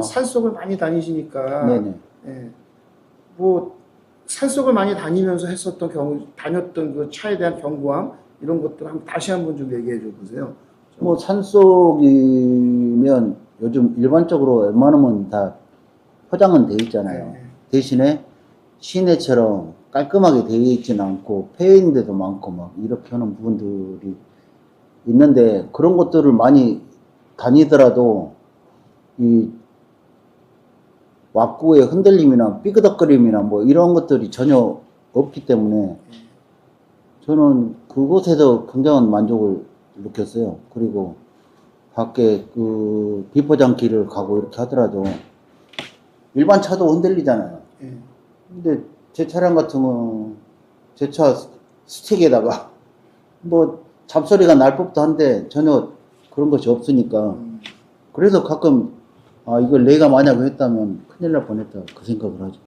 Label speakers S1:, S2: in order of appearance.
S1: 아,
S2: 산속을 많이 다니시니까
S1: 네네.
S2: 예. 뭐 산속을 많이 다니면서 했었던 경우 다녔던 그 차에 대한 경고함 이런 것들 한번 다시 한번 좀 얘기해 줘 보세요.
S1: 뭐 산속이면 요즘 일반적으로 웬만하면 다 포장은 돼 있잖아요.
S2: 예.
S1: 대신에 시내처럼 깔끔하게 되어 있지는 않고 폐인 데도 많고 막 이렇게 하는 부분들이 있는데 그런 것들을 많이 다니더라도 이 왁구의 흔들림이나 삐그덕거림이나 뭐 이런 것들이 전혀 없기 때문에 저는 그곳에서 굉장한 만족을 느꼈어요. 그리고 밖에 그 비포장 길을 가고 이렇게 하더라도 일반 차도 흔들리잖아요.
S2: 예.
S1: 근데 제 차량 같은 건 제 차 스틱에다가 뭐 잡소리가 날 법도 한데 전혀 그런 것이 없으니까
S2: 음,
S1: 그래서 가끔 아 이걸 내가 만약 했다면 큰일 날 뻔했다 그 생각을 하죠.